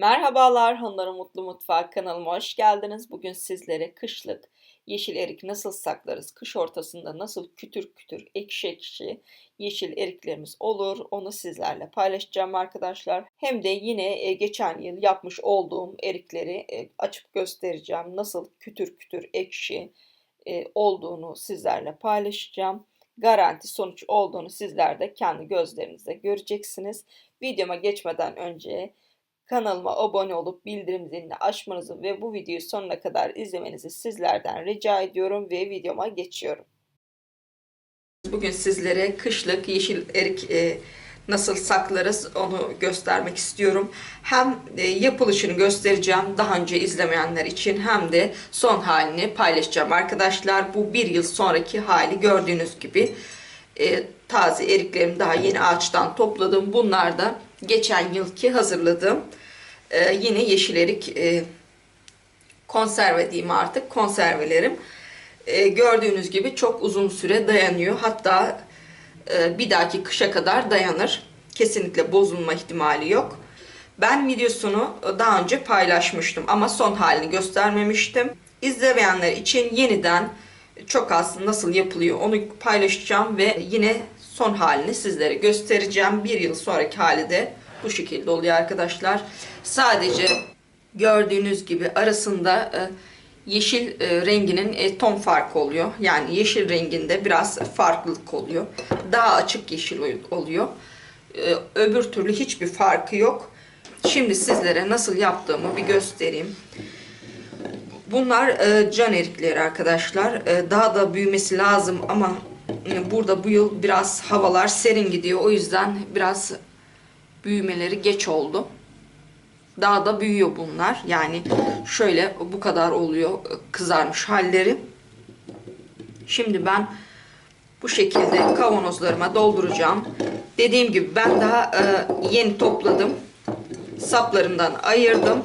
Merhabalar Hanların Mutlu Mutfağı kanalıma hoş geldiniz. Bugün sizlere kışlık yeşil erik nasıl saklarız, kış ortasında nasıl kütür kütür ekşi ekşi yeşil eriklerimiz olur onu sizlerle paylaşacağım arkadaşlar. Hem de yine e, geçen yıl yapmış olduğum erikleri e, açıp göstereceğim. Nasıl kütür kütür ekşi e, olduğunu sizlerle paylaşacağım. Garanti sonuç olduğunu sizler de kendi gözlerinizle göreceksiniz. Videoma geçmeden önce Kanalıma abone olup bildirim zilini açmanızı ve bu videoyu sonuna kadar izlemenizi sizlerden rica ediyorum ve videoma geçiyorum. Bugün sizlere kışlık yeşil erik e, nasıl saklarız onu göstermek istiyorum. Hem e, yapılışını göstereceğim daha önce izlemeyenler için hem de son halini paylaşacağım arkadaşlar. Bu bir yıl sonraki hali gördüğünüz gibi e, taze eriklerimi daha yeni ağaçtan topladım. Bunlar da geçen yılki hazırladığım e, yine yeşil erik e, konserve diyeyim artık konservelerim. E, gördüğünüz gibi çok uzun süre dayanıyor. Hatta e, bir dahaki kışa kadar dayanır. Kesinlikle bozulma ihtimali yok. Ben videosunu daha önce paylaşmıştım ama son halini göstermemiştim. İzlemeyenler için yeniden çok az nasıl yapılıyor onu paylaşacağım ve yine son halini sizlere göstereceğim. Bir yıl sonraki hali de bu şekilde oluyor arkadaşlar. Sadece gördüğünüz gibi arasında e, yeşil e, renginin e, ton farkı oluyor. Yani yeşil renginde biraz farklılık oluyor. Daha açık yeşil oluyor. Öbür türlü hiçbir farkı yok. Şimdi sizlere nasıl yaptığımı bir göstereyim. Bunlar can erikleri arkadaşlar. Daha da büyümesi lazım ama burada bu yıl biraz havalar serin gidiyor. O yüzden biraz büyümeleri geç oldu. Daha da büyüyor bunlar. Yani şöyle bu kadar oluyor kızarmış halleri. Şimdi ben bu şekilde kavanozlarıma dolduracağım. Dediğim gibi ben daha e, yeni topladım. Saplarından ayırdım.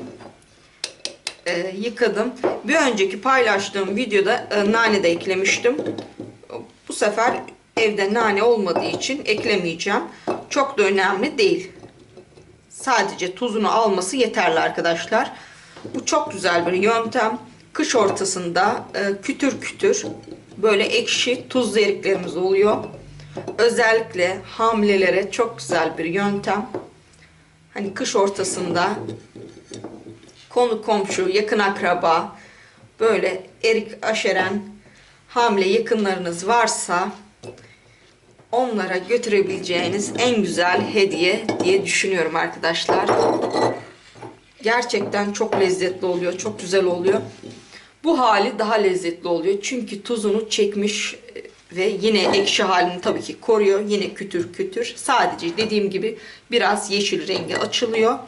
E, yıkadım. Bir önceki paylaştığım videoda e, nane de eklemiştim. Bu sefer evde nane olmadığı için eklemeyeceğim. Çok da önemli değil. Sadece tuzunu alması yeterli arkadaşlar. Bu çok güzel bir yöntem. Kış ortasında e, kütür kütür böyle ekşi tuzlu eriklerimiz oluyor. Özellikle hamilelere çok güzel bir yöntem. Hani kış ortasında konu komşu, yakın akraba böyle erik aşeren hamile yakınlarınız varsa onlara götürebileceğiniz en güzel hediye diye düşünüyorum arkadaşlar. Gerçekten çok lezzetli oluyor. Çok güzel oluyor. Bu hali daha lezzetli oluyor. Çünkü tuzunu çekmiş ve yine ekşi halini tabii ki koruyor. Yine kütür kütür. Sadece dediğim gibi biraz yeşil rengi açılıyor.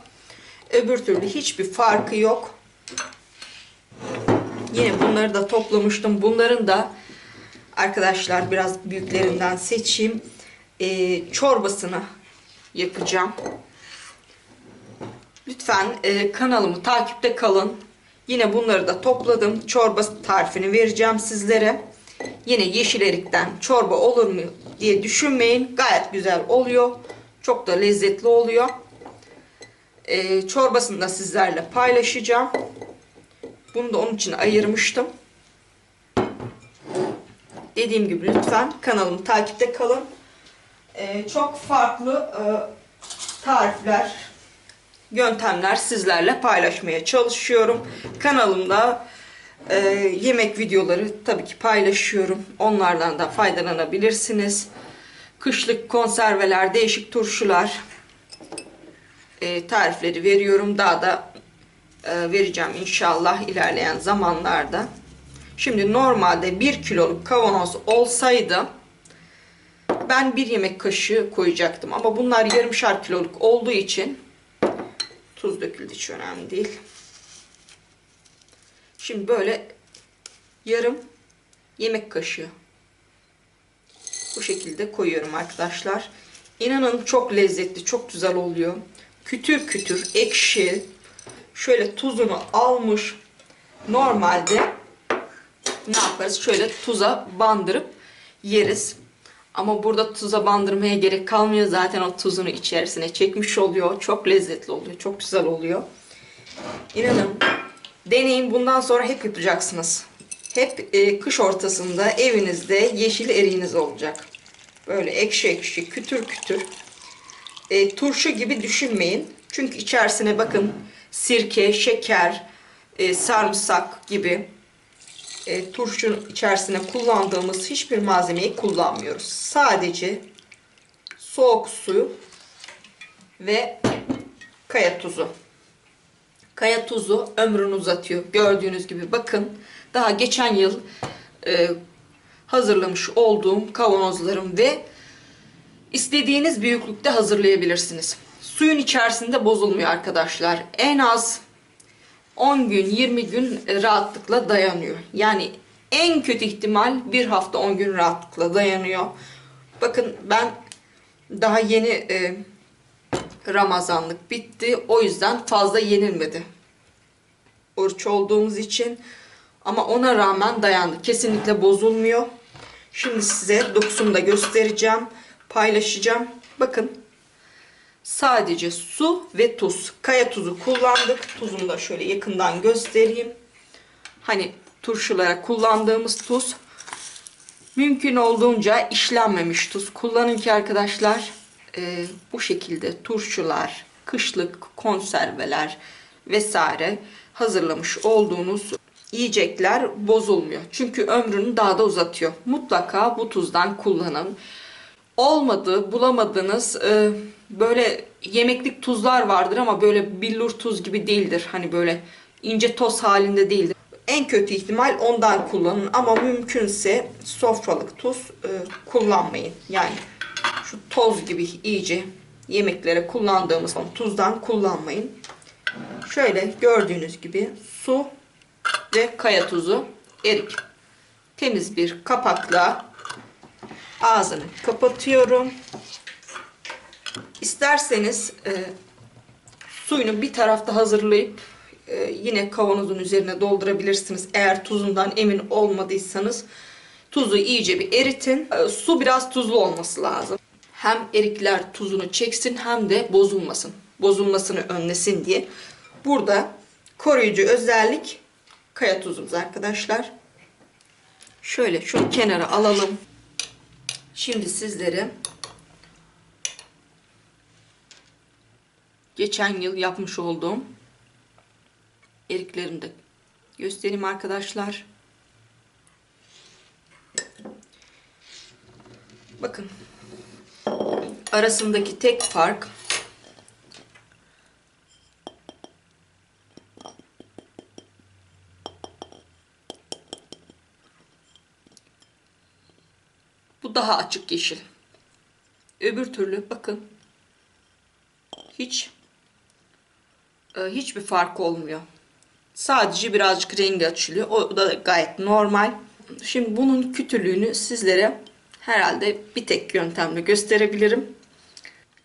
Öbür türlü hiçbir farkı yok. Yine bunları da toplamıştım. Bunların da arkadaşlar biraz büyüklerinden seçeyim. E, çorbasını yapacağım. Lütfen e, kanalımı takipte kalın. Yine bunları da topladım. Çorba tarifini vereceğim sizlere. Yine yeşil erikten çorba olur mu diye düşünmeyin. Gayet güzel oluyor. Çok da lezzetli oluyor. E, çorbasını da sizlerle paylaşacağım. Bunu da onun için ayırmıştım. Dediğim gibi lütfen kanalımı takipte kalın. Ee, çok farklı e, tarifler, yöntemler sizlerle paylaşmaya çalışıyorum. Kanalımda e, yemek videoları tabii ki paylaşıyorum. Onlardan da faydalanabilirsiniz. Kışlık konserveler, değişik turşular e, tarifleri veriyorum. Daha da e, vereceğim inşallah ilerleyen zamanlarda. Şimdi normalde 1 kiloluk kavanoz olsaydı ben bir yemek kaşığı koyacaktım. Ama bunlar yarımşar kiloluk olduğu için tuz döküldü hiç önemli değil. Şimdi böyle yarım yemek kaşığı bu şekilde koyuyorum arkadaşlar. İnanın çok lezzetli, çok güzel oluyor. Kütür kütür, ekşi. Şöyle tuzunu almış. Normalde ne yaparız? Şöyle tuza bandırıp yeriz. Ama burada tuza bandırmaya gerek kalmıyor. Zaten o tuzunu içerisine çekmiş oluyor. Çok lezzetli oluyor. Çok güzel oluyor. İnanın deneyin bundan sonra hep yapacaksınız. Hep e, kış ortasında evinizde yeşil eriğiniz olacak. Böyle ekşi ekşi, kütür kütür. E, turşu gibi düşünmeyin. Çünkü içerisine bakın sirke, şeker, e, sarımsak gibi e, turşunun içerisine kullandığımız hiçbir malzemeyi kullanmıyoruz. Sadece soğuk su ve kaya tuzu. Kaya tuzu ömrünü uzatıyor. Gördüğünüz gibi bakın daha geçen yıl e, hazırlamış olduğum kavanozlarım ve istediğiniz büyüklükte hazırlayabilirsiniz. Suyun içerisinde bozulmuyor arkadaşlar. En az 10 gün 20 gün rahatlıkla dayanıyor. Yani en kötü ihtimal bir hafta 10 gün rahatlıkla dayanıyor. Bakın ben daha yeni e, Ramazanlık bitti. O yüzden fazla yenilmedi. Oruç olduğumuz için. Ama ona rağmen dayandı. Kesinlikle bozulmuyor. Şimdi size dokusunu da göstereceğim. Paylaşacağım. Bakın. Sadece su ve tuz. Kaya tuzu kullandık. Tuzunu da şöyle yakından göstereyim. Hani turşulara kullandığımız tuz. Mümkün olduğunca işlenmemiş tuz kullanın ki arkadaşlar e, bu şekilde turşular, kışlık konserveler vesaire hazırlamış olduğunuz yiyecekler bozulmuyor. Çünkü ömrünü daha da uzatıyor. Mutlaka bu tuzdan kullanın. Olmadı, bulamadınız e, böyle yemeklik tuzlar vardır ama böyle billur tuz gibi değildir. Hani böyle ince toz halinde değildir. En kötü ihtimal ondan kullanın ama mümkünse sofralık tuz e, kullanmayın. Yani şu toz gibi iyice yemeklere kullandığımız tuzdan kullanmayın. Şöyle gördüğünüz gibi su ve kaya tuzu erik. Temiz bir kapakla ağzını kapatıyorum. İsterseniz e, suyunu bir tarafta hazırlayıp e, yine kavanozun üzerine doldurabilirsiniz. Eğer tuzundan emin olmadıysanız tuzu iyice bir eritin. E, su biraz tuzlu olması lazım. Hem erikler tuzunu çeksin hem de bozulmasın. Bozulmasını önlesin diye. Burada koruyucu özellik kaya tuzumuz arkadaşlar. Şöyle şunu kenara alalım. Şimdi sizlere geçen yıl yapmış olduğum eriklerimi de göstereyim arkadaşlar. Bakın arasındaki tek fark bu daha açık yeşil. Öbür türlü bakın hiç hiçbir fark olmuyor. Sadece birazcık rengi açılıyor. O da gayet normal. Şimdi bunun kütürlüğünü sizlere herhalde bir tek yöntemle gösterebilirim.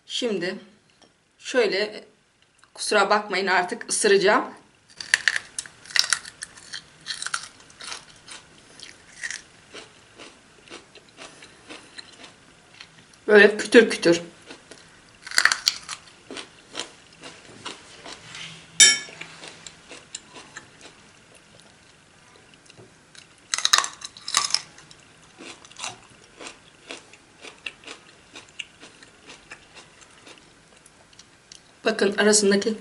Şimdi şöyle kusura bakmayın artık ısıracağım. Böyle kütür kütür. Bakın arasındaki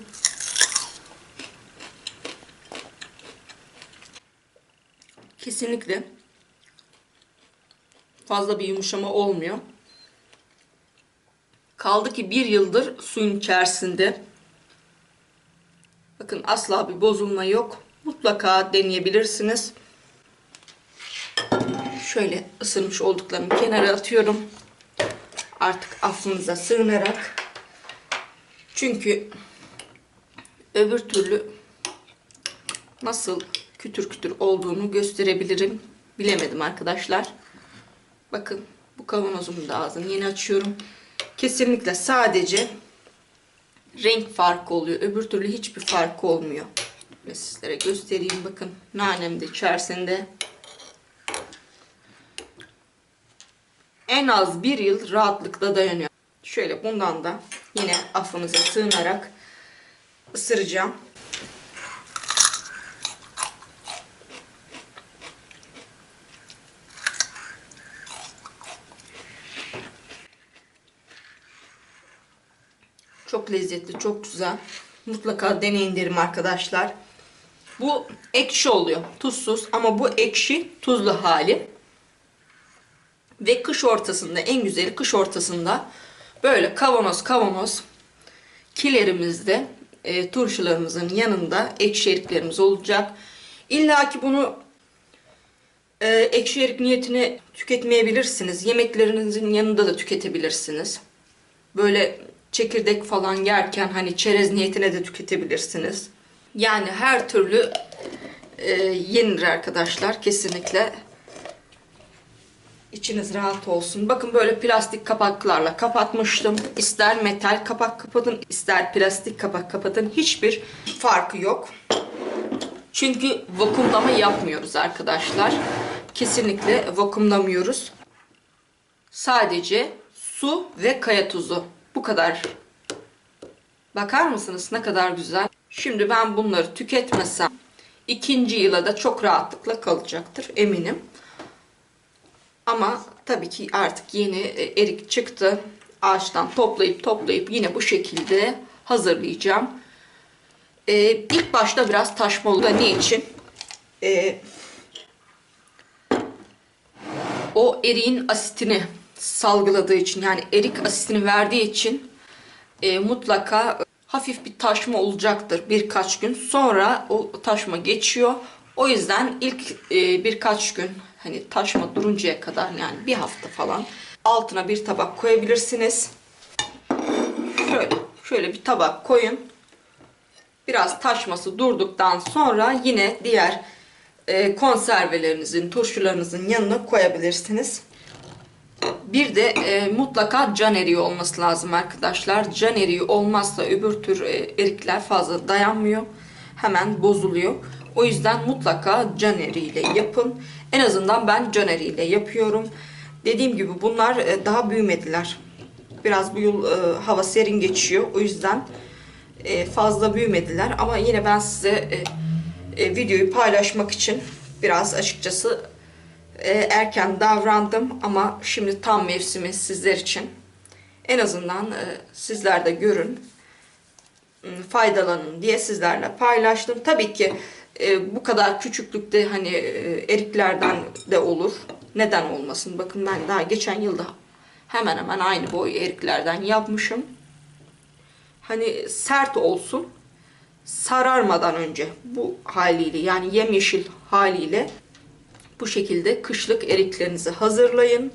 kesinlikle fazla bir yumuşama olmuyor. Kaldı ki bir yıldır suyun içerisinde. Bakın asla bir bozulma yok. Mutlaka deneyebilirsiniz. Şöyle ısırmış olduklarımı kenara atıyorum. Artık affınıza sığınarak. Çünkü öbür türlü nasıl kütür kütür olduğunu gösterebilirim. Bilemedim arkadaşlar. Bakın bu kavanozumun da ağzını yeni açıyorum. Kesinlikle sadece renk farkı oluyor. Öbür türlü hiçbir fark olmuyor. Ve sizlere göstereyim bakın. Nanem de içerisinde. En az bir yıl rahatlıkla dayanıyor. Şöyle bundan da Yine affımıza sığınarak ısıracağım. Çok lezzetli, çok güzel. Mutlaka deneyin derim arkadaşlar. Bu ekşi oluyor. Tuzsuz ama bu ekşi tuzlu hali. Ve kış ortasında en güzeli kış ortasında böyle kavanoz kavanoz kilerimizde e, turşularımızın yanında ekşi eriklerimiz olacak. İlla ki bunu e, ekşi erik niyetine tüketmeyebilirsiniz. Yemeklerinizin yanında da tüketebilirsiniz. Böyle çekirdek falan yerken hani çerez niyetine de tüketebilirsiniz. Yani her türlü e, yenir arkadaşlar kesinlikle. İçiniz rahat olsun. Bakın böyle plastik kapaklarla kapatmıştım. İster metal kapak kapatın, ister plastik kapak kapatın. Hiçbir farkı yok. Çünkü vakumlama yapmıyoruz arkadaşlar. Kesinlikle vakumlamıyoruz. Sadece su ve kaya tuzu. Bu kadar. Bakar mısınız ne kadar güzel. Şimdi ben bunları tüketmesem ikinci yıla da çok rahatlıkla kalacaktır eminim. Ama tabii ki artık yeni e, erik çıktı. Ağaçtan toplayıp toplayıp yine bu şekilde hazırlayacağım. Ee, ilk başta biraz taşma oldu. Ne için? Ee, o eriğin asitini salgıladığı için yani erik asitini verdiği için e, mutlaka hafif bir taşma olacaktır birkaç gün. Sonra o taşma geçiyor. O yüzden ilk e, birkaç gün hani taşma duruncaya kadar yani bir hafta falan altına bir tabak koyabilirsiniz. Şöyle, şöyle bir tabak koyun. Biraz taşması durduktan sonra yine diğer e, konservelerinizin, turşularınızın yanına koyabilirsiniz. Bir de e, mutlaka can eriği olması lazım arkadaşlar. Can eriği olmazsa öbür tür e, erikler fazla dayanmıyor. Hemen bozuluyor. O yüzden mutlaka can eriğiyle yapın. En azından ben can eriğiyle yapıyorum. Dediğim gibi bunlar e, daha büyümediler. Biraz bu yıl e, hava serin geçiyor. O yüzden e, fazla büyümediler. Ama yine ben size e, e, videoyu paylaşmak için biraz açıkçası e, erken davrandım. Ama şimdi tam mevsimi sizler için. En azından e, sizler de görün faydalanın diye sizlerle paylaştım. Tabii ki e, bu kadar küçüklükte hani e, eriklerden de olur. Neden olmasın? Bakın ben daha geçen yılda hemen hemen aynı boy eriklerden yapmışım. Hani sert olsun. Sararmadan önce bu haliyle yani yemyeşil haliyle bu şekilde kışlık eriklerinizi hazırlayın.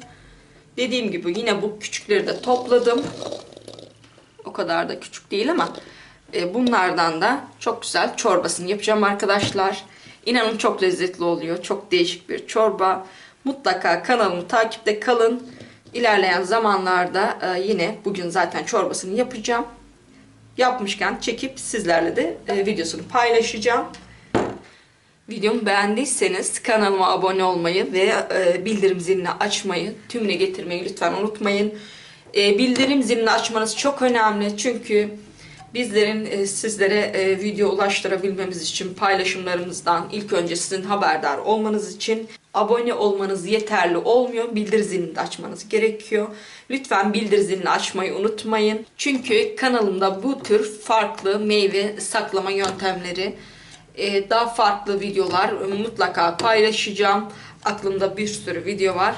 Dediğim gibi yine bu küçükleri de topladım. O kadar da küçük değil ama e, bunlardan da çok güzel çorbasını yapacağım arkadaşlar. İnanın çok lezzetli oluyor. Çok değişik bir çorba. Mutlaka kanalımı takipte kalın. İlerleyen zamanlarda e, yine bugün zaten çorbasını yapacağım. Yapmışken çekip sizlerle de e, videosunu paylaşacağım. Videomu beğendiyseniz kanalıma abone olmayı ve bildirim zilini açmayı, tümüne getirmeyi lütfen unutmayın. Bildirim zilini açmanız çok önemli çünkü bizlerin e, sizlere e, video ulaştırabilmemiz için paylaşımlarımızdan ilk önce sizin haberdar olmanız için abone olmanız yeterli olmuyor. Bildir zilini de açmanız gerekiyor. Lütfen bildir zilini açmayı unutmayın. Çünkü kanalımda bu tür farklı meyve saklama yöntemleri e, daha farklı videolar mutlaka paylaşacağım. Aklımda bir sürü video var.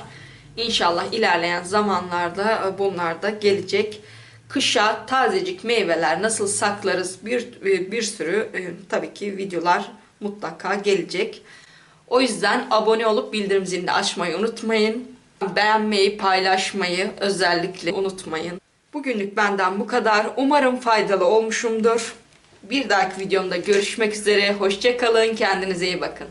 İnşallah ilerleyen zamanlarda bunlar da gelecek. Kışa tazecik meyveler nasıl saklarız bir e, bir sürü e, tabii ki videolar mutlaka gelecek. O yüzden abone olup bildirim zilini açmayı unutmayın. Beğenmeyi, paylaşmayı özellikle unutmayın. Bugünlük benden bu kadar. Umarım faydalı olmuşumdur. Bir dahaki videomda görüşmek üzere. Hoşçakalın. Kendinize iyi bakın.